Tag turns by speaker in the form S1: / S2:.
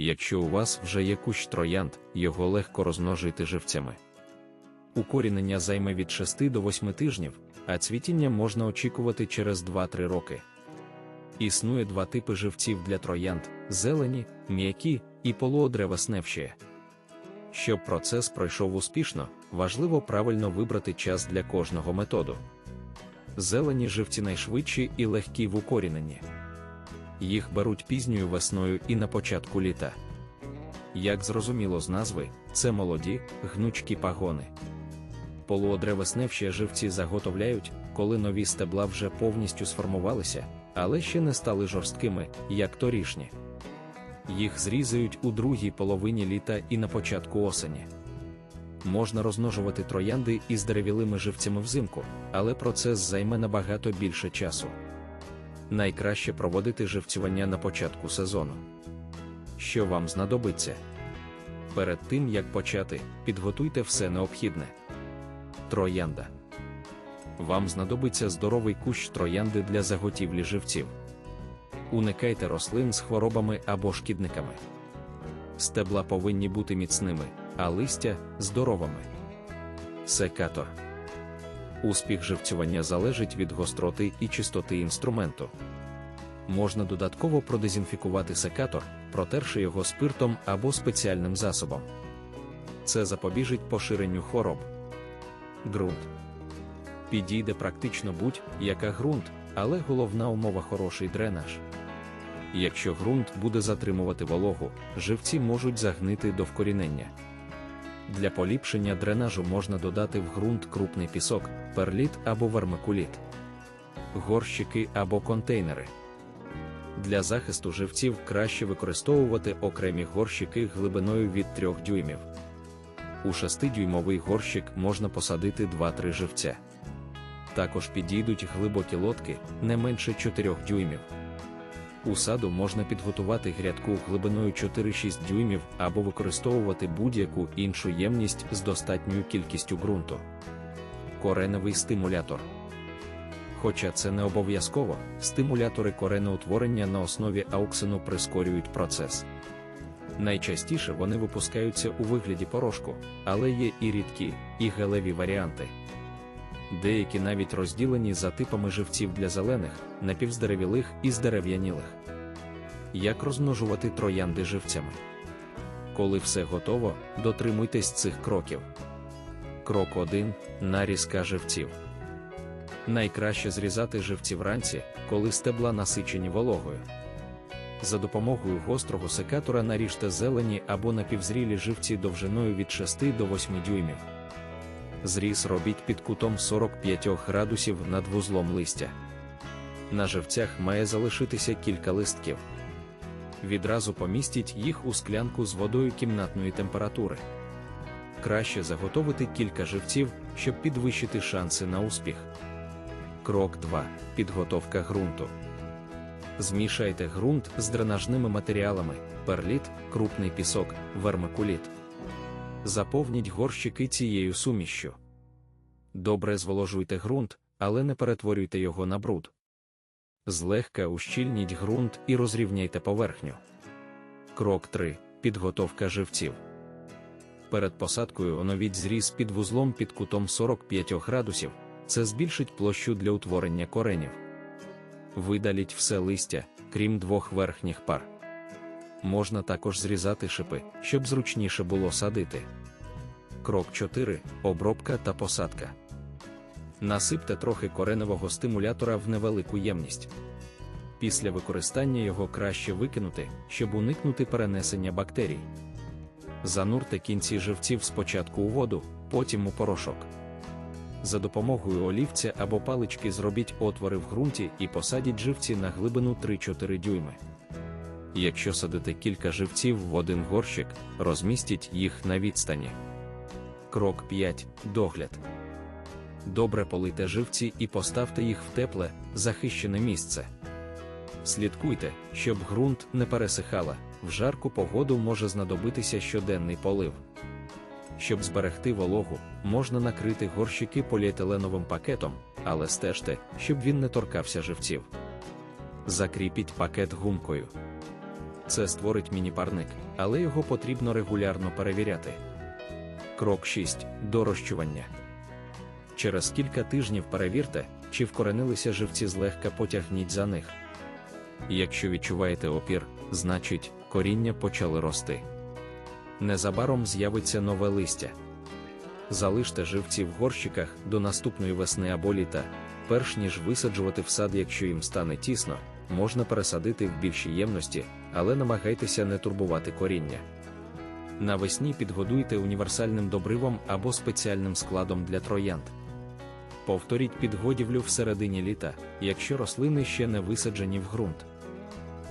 S1: Якщо у вас вже є кущ троянд, його легко розмножити живцями. Укорінення займе від 6 до 8 тижнів, а цвітіння можна очікувати через 2-3 роки. Існує два типи живців для троянд: зелені, м'які і полуодревесневші. Щоб процес пройшов успішно, важливо правильно вибрати час для кожного методу. Зелені живці найшвидші і легкі в укоріненні. Їх беруть пізньою весною і на початку літа. Як зрозуміло з назви, це молоді, гнучкі пагони. Полуодревесневші живці заготовляють, коли нові стебла вже повністю сформувалися, але ще не стали жорсткими, як торішні. Їх зрізають у другій половині літа і на початку осені. Можна розмножувати троянди із деревілими живцями взимку, але процес займе набагато більше часу. Найкраще проводити живцювання на початку сезону. Що вам знадобиться? Перед тим як почати, підготуйте все необхідне. Троянда. Вам знадобиться здоровий кущ троянди для заготівлі живців. Уникайте рослин з хворобами або шкідниками. Стебла повинні бути міцними, а листя здоровими. Секатор. Успіх живцювання залежить від гостроти і чистоти інструменту. Можна додатково продезінфікувати секатор, протерши його спиртом або спеціальним засобом. Це запобіжить поширенню хвороб. Ґрунт. Підійде практично будь-яка ґрунт, але головна умова хороший дренаж. Якщо ґрунт буде затримувати вологу, живці можуть загнити до вкорінення. Для поліпшення дренажу можна додати в ґрунт крупний пісок, перліт або вермикуліт, горщики або контейнери. Для захисту живців краще використовувати окремі горщики глибиною від 3 дюймів. У 6-дюймовий горщик можна посадити 2-3 живця. Також підійдуть глибокі лодки не менше 4 дюймів. У саду можна підготувати грядку глибиною 4-6 дюймів або використовувати будь-яку іншу ємність з достатньою кількістю ґрунту. Кореневий стимулятор. Хоча це не обов'язково, стимулятори коренеутворення на основі ауксину прискорюють процес. Найчастіше вони випускаються у вигляді порошку, але є і рідкі, і гелеві варіанти. Деякі навіть розділені за типами живців для зелених, напівздеревілих і здерев'янілих. Як розмножувати троянди живцями? Коли все готово, дотримуйтесь цих кроків. Крок 1. Нарізка живців. Найкраще зрізати живці вранці, коли стебла насичені вологою. За допомогою гострого секатора наріжте зелені або напівзрілі живці довжиною від 6 до 8 дюймів. Зріз робіть під кутом 45 градусів над вузлом листя. На живцях має залишитися кілька листків. Відразу помістіть їх у склянку з водою кімнатної температури. Краще заготовити кілька живців, щоб підвищити шанси на успіх. Крок 2. Підготовка ґрунту. Змішайте ґрунт з дренажними матеріалами, перліт, крупний пісок, вермикуліт. Заповніть горщики цією сумішшю. Добре зволожуйте ґрунт, але не перетворюйте його на бруд. Злегка ущільніть ґрунт і розрівняйте поверхню. Крок 3. Підготовка живців. Перед посадкою оновіть зріз під вузлом під кутом 45 градусів. Це збільшить площу для утворення коренів. Видаліть все листя, крім двох верхніх пар. Можна також зрізати шипи, щоб зручніше було садити. Крок 4. Обробка та посадка. Насипте трохи кореневого стимулятора в невелику ємність. Після використання його краще викинути, щоб уникнути перенесення бактерій. Занурте кінці живців спочатку у воду, потім у порошок. За допомогою олівця або палички зробіть отвори в ґрунті і посадіть живці на глибину 3-4 дюйми. Якщо садите кілька живців в один горщик, розмістіть їх на відстані. Крок 5. Догляд. Добре полийте живці і поставте їх в тепле, захищене місце. Слідкуйте, щоб ґрунт не пересихала, в жарку погоду може знадобитися щоденний полив. Щоб зберегти вологу, можна накрити горщики поліетиленовим пакетом, але стежте, щоб він не торкався живців. Закріпіть пакет гумкою. Це створить міні-парник, але його потрібно регулярно перевіряти. Крок 6. Дорощування. Через кілька тижнів перевірте, чи вкоренилися живці злегка потягніть за них. Якщо відчуваєте опір, значить коріння почали рости. Незабаром з'явиться нове листя. Залиште живці в горщиках до наступної весни або літа, перш ніж висаджувати в сад, якщо їм стане тісно, можна пересадити в більші ємності, але намагайтеся не турбувати коріння. Навесні підгодуйте універсальним добривом або спеціальним складом для троянд. Повторіть підгодівлю всередині літа, якщо рослини ще не висаджені в ґрунт.